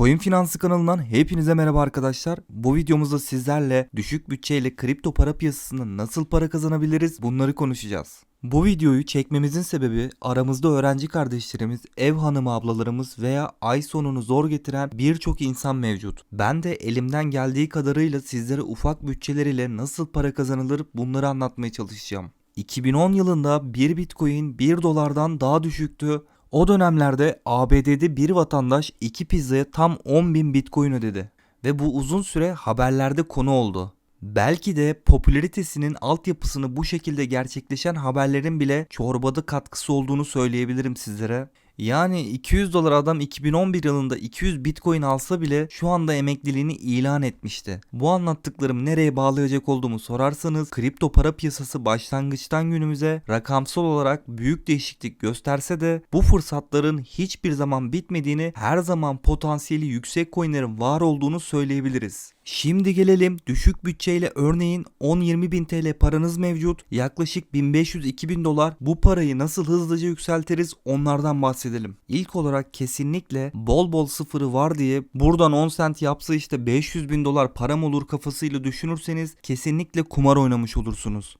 Coin Finansı kanalından hepinize merhaba arkadaşlar. Bu videomuzda sizlerle düşük bütçeyle kripto para piyasasında nasıl para kazanabiliriz bunları konuşacağız. Bu videoyu çekmemizin sebebi aramızda öğrenci kardeşlerimiz, ev hanımı ablalarımız veya ay sonunu zor getiren birçok insan mevcut. Ben de elimden geldiği kadarıyla sizlere ufak bütçeler ile nasıl para kazanılır bunları anlatmaya çalışacağım. 2010 yılında bir bitcoin 1 dolardan daha düşüktü. O dönemlerde ABD'de bir vatandaş iki pizzaya tam 10.000 bitcoin ödedi. Ve bu uzun süre haberlerde konu oldu. Belki de popülaritesinin altyapısını bu şekilde gerçekleşen haberlerin bile çorbada katkısı olduğunu söyleyebilirim sizlere. Yani 200 dolar adam 2011 yılında 200 bitcoin alsa bile şu anda emekliliğini ilan etmişti. Bu anlattıklarım nereye bağlayacak olduğumu sorarsanız kripto para piyasası başlangıçtan günümüze rakamsal olarak büyük değişiklik gösterse de bu fırsatların hiçbir zaman bitmediğini her zaman potansiyeli yüksek coinlerin var olduğunu söyleyebiliriz. Şimdi gelelim düşük bütçeyle örneğin 10-20 bin TL paranız mevcut yaklaşık 1500-2000 dolar bu parayı nasıl hızlıca yükseltiriz onlardan bahsedelim. İlk olarak kesinlikle bol bol sıfırı var diye buradan 10 sent yapsa işte 500 bin dolar param olur kafasıyla düşünürseniz kesinlikle kumar oynamış olursunuz.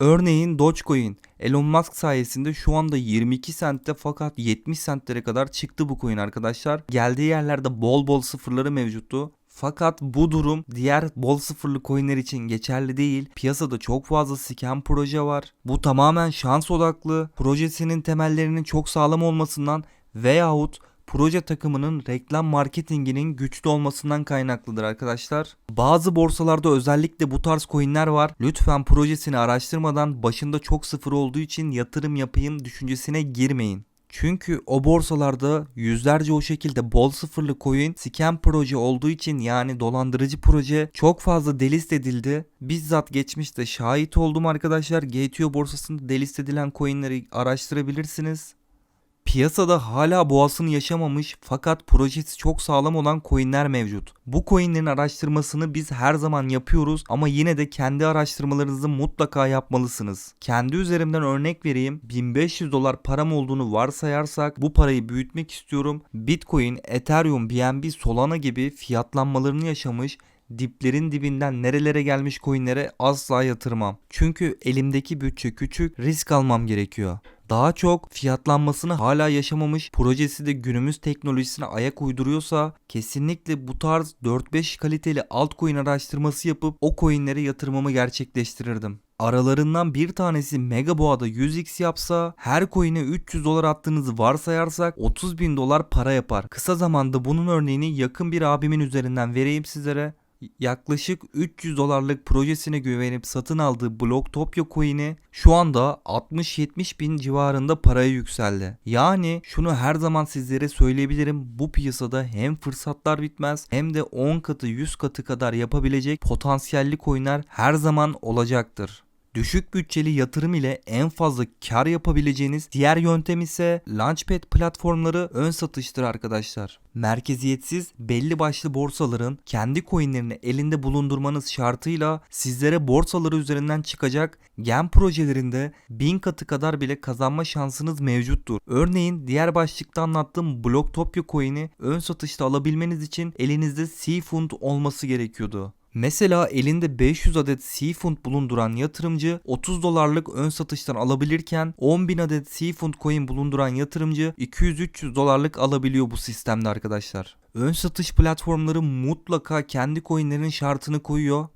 Örneğin Dogecoin Elon Musk sayesinde şu anda 22 sentte fakat 70 sentlere kadar çıktı bu coin arkadaşlar. Geldiği yerlerde bol bol sıfırları mevcuttu. Fakat bu durum diğer bol sıfırlı coinler için geçerli değil. Piyasada çok fazla scam proje var. Bu tamamen şans odaklı. Projesinin temellerinin çok sağlam olmasından veyahut proje takımının reklam marketinginin güçlü olmasından kaynaklıdır arkadaşlar. Bazı borsalarda özellikle bu tarz coinler var. Lütfen projesini araştırmadan başında çok sıfır olduğu için yatırım yapayım düşüncesine girmeyin. Çünkü o borsalarda yüzlerce o şekilde bol sıfırlı coin scam proje olduğu için yani dolandırıcı proje çok fazla delist edildi. Bizzat geçmişte şahit oldum arkadaşlar. GTO borsasında delist edilen coinleri araştırabilirsiniz. Piyasada hala boğasını yaşamamış fakat projesi çok sağlam olan coinler mevcut. Bu coinlerin araştırmasını biz her zaman yapıyoruz ama yine de kendi araştırmalarınızı mutlaka yapmalısınız. Kendi üzerimden örnek vereyim. 1500 dolar param olduğunu varsayarsak bu parayı büyütmek istiyorum. Bitcoin, Ethereum, BNB, Solana gibi fiyatlanmalarını yaşamış diplerin dibinden nerelere gelmiş coinlere asla yatırmam. Çünkü elimdeki bütçe küçük, risk almam gerekiyor. Daha çok fiyatlanmasını hala yaşamamış, projesi de günümüz teknolojisine ayak uyduruyorsa kesinlikle bu tarz 4-5 kaliteli altcoin araştırması yapıp o coinlere yatırmamı gerçekleştirirdim. Aralarından bir tanesi Mega Boğa'da 100x yapsa her coin'e 300 dolar attığınızı varsayarsak 30 bin dolar para yapar. Kısa zamanda bunun örneğini yakın bir abimin üzerinden vereyim sizlere yaklaşık 300 dolarlık projesine güvenip satın aldığı Blocktopia coin'i şu anda 60-70 bin civarında paraya yükseldi. Yani şunu her zaman sizlere söyleyebilirim bu piyasada hem fırsatlar bitmez hem de 10 katı 100 katı kadar yapabilecek potansiyelli coinler her zaman olacaktır. Düşük bütçeli yatırım ile en fazla kar yapabileceğiniz diğer yöntem ise Launchpad platformları ön satıştır arkadaşlar. Merkeziyetsiz belli başlı borsaların kendi coinlerini elinde bulundurmanız şartıyla sizlere borsaları üzerinden çıkacak gen projelerinde bin katı kadar bile kazanma şansınız mevcuttur. Örneğin diğer başlıkta anlattığım Blocktopia coin'i ön satışta alabilmeniz için elinizde Seafund olması gerekiyordu. Mesela elinde 500 adet Seafund bulunduran yatırımcı 30 dolarlık ön satıştan alabilirken 10.000 adet Seafund coin bulunduran yatırımcı 200-300 dolarlık alabiliyor bu sistemde arkadaşlar. Ön satış platformları mutlaka coinlerinin coinlerinin şartını koyuyor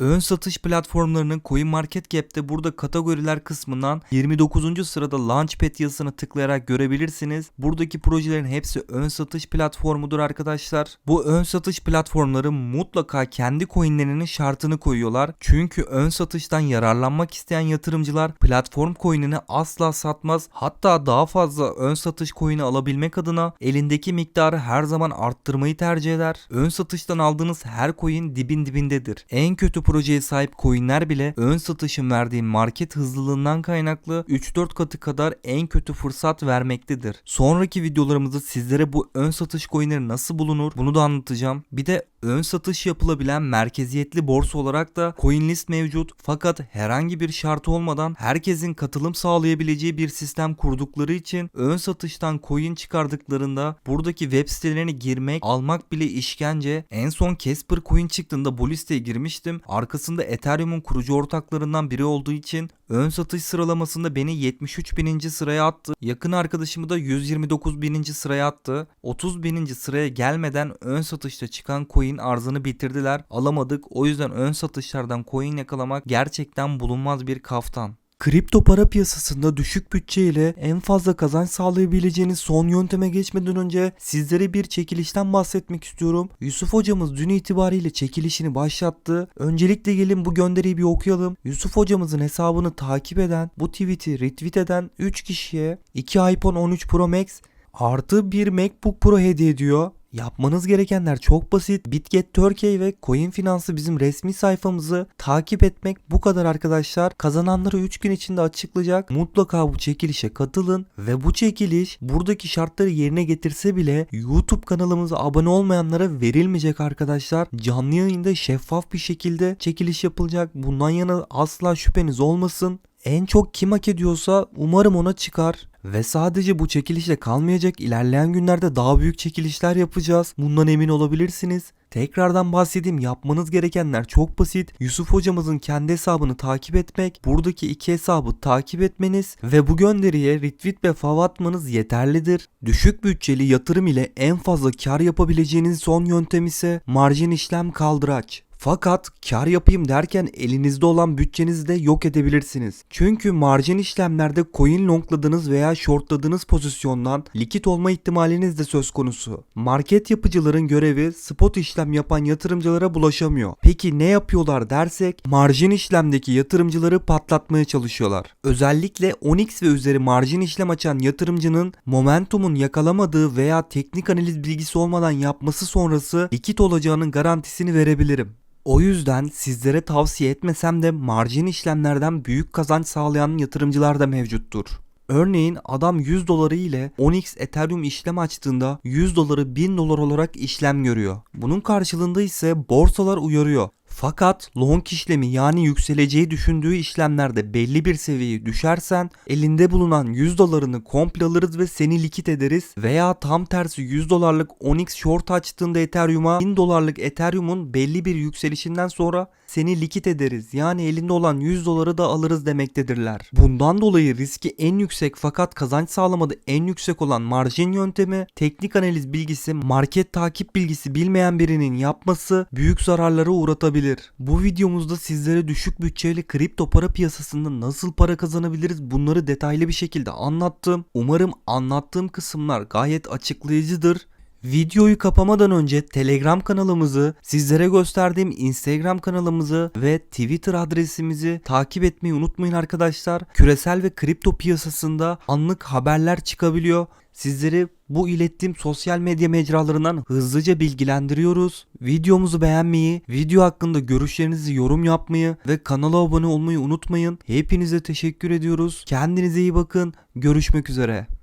Ön satış platformlarının CoinMarketCap'te burada kategoriler kısmından 29. sırada Launchpad yazısını tıklayarak görebilirsiniz. Buradaki projelerin hepsi ön satış platformudur arkadaşlar. Bu ön satış platformları mutlaka kendi coinlerinin şartını koyuyorlar. Çünkü ön satıştan yararlanmak isteyen yatırımcılar platform coinini asla satmaz. Hatta daha fazla ön satış coin'i alabilmek adına elindeki miktarı her zaman arttırmayı tercih eder. Ön satıştan aldığınız her coin dibin dibindedir. En kötü projeye sahip coinler bile ön satışın verdiği market hızlılığından kaynaklı 3-4 katı kadar en kötü fırsat vermektedir. Sonraki videolarımızda sizlere bu ön satış coinleri nasıl bulunur bunu da anlatacağım. Bir de ön satış yapılabilen merkeziyetli borsa olarak da CoinList mevcut. Fakat herhangi bir şartı olmadan herkesin katılım sağlayabileceği bir sistem kurdukları için ön satıştan coin çıkardıklarında buradaki web sitelerine girmek, almak bile işkence. En son Casper Coin çıktığında bu listeye girmiştim. Arkasında Ethereum'un kurucu ortaklarından biri olduğu için ön satış sıralamasında beni 73 bininci sıraya attı. Yakın arkadaşımı da 129 bininci sıraya attı. 30 bininci sıraya gelmeden ön satışta çıkan coin arzını bitirdiler. Alamadık. O yüzden ön satışlardan coin yakalamak gerçekten bulunmaz bir kaftan. Kripto para piyasasında düşük bütçe ile en fazla kazanç sağlayabileceğiniz son yönteme geçmeden önce sizlere bir çekilişten bahsetmek istiyorum. Yusuf hocamız dün itibariyle çekilişini başlattı. Öncelikle gelin bu gönderiyi bir okuyalım. Yusuf hocamızın hesabını takip eden, bu tweet'i retweet eden 3 kişiye 2 iPhone 13 Pro Max artı bir MacBook Pro hediye ediyor. Yapmanız gerekenler çok basit. Bitget Turkey ve Coin Finansı bizim resmi sayfamızı takip etmek bu kadar arkadaşlar. Kazananları 3 gün içinde açıklayacak. Mutlaka bu çekilişe katılın ve bu çekiliş buradaki şartları yerine getirse bile YouTube kanalımıza abone olmayanlara verilmeyecek arkadaşlar. Canlı yayında şeffaf bir şekilde çekiliş yapılacak. Bundan yana asla şüpheniz olmasın. En çok kim hak ediyorsa umarım ona çıkar. Ve sadece bu çekilişle kalmayacak ilerleyen günlerde daha büyük çekilişler yapacağız. Bundan emin olabilirsiniz. Tekrardan bahsedeyim yapmanız gerekenler çok basit. Yusuf hocamızın kendi hesabını takip etmek, buradaki iki hesabı takip etmeniz ve bu gönderiye retweet ve fav atmanız yeterlidir. Düşük bütçeli yatırım ile en fazla kar yapabileceğiniz son yöntem ise marjin işlem kaldıraç. Fakat kar yapayım derken elinizde olan bütçenizi de yok edebilirsiniz. Çünkü marjin işlemlerde coin longladığınız veya shortladığınız pozisyondan likit olma ihtimaliniz de söz konusu. Market yapıcıların görevi spot işlem yapan yatırımcılara bulaşamıyor. Peki ne yapıyorlar dersek marjin işlemdeki yatırımcıları patlatmaya çalışıyorlar. Özellikle Onyx ve üzeri marjin işlem açan yatırımcının momentumun yakalamadığı veya teknik analiz bilgisi olmadan yapması sonrası likit olacağının garantisini verebilirim. O yüzden sizlere tavsiye etmesem de marjin işlemlerden büyük kazanç sağlayan yatırımcılar da mevcuttur. Örneğin adam 100 doları ile Onyx Ethereum işlem açtığında 100 doları 1000 dolar olarak işlem görüyor. Bunun karşılığında ise borsalar uyarıyor. Fakat long işlemi yani yükseleceği düşündüğü işlemlerde belli bir seviyeyi düşersen elinde bulunan 100 dolarını komple alırız ve seni likit ederiz veya tam tersi 100 dolarlık Onyx short açtığında Ethereum'a 1000 dolarlık Ethereum'un belli bir yükselişinden sonra seni likit ederiz. Yani elinde olan 100 doları da alırız demektedirler. Bundan dolayı riski en yüksek fakat kazanç sağlamadı en yüksek olan marjin yöntemi, teknik analiz bilgisi, market takip bilgisi bilmeyen birinin yapması büyük zararlara uğratabilir. Bu videomuzda sizlere düşük bütçeli kripto para piyasasında nasıl para kazanabiliriz bunları detaylı bir şekilde anlattım. Umarım anlattığım kısımlar gayet açıklayıcıdır. Videoyu kapamadan önce Telegram kanalımızı, sizlere gösterdiğim Instagram kanalımızı ve Twitter adresimizi takip etmeyi unutmayın arkadaşlar. Küresel ve kripto piyasasında anlık haberler çıkabiliyor. Sizleri bu ilettiğim sosyal medya mecralarından hızlıca bilgilendiriyoruz. Videomuzu beğenmeyi, video hakkında görüşlerinizi yorum yapmayı ve kanala abone olmayı unutmayın. Hepinize teşekkür ediyoruz. Kendinize iyi bakın. Görüşmek üzere.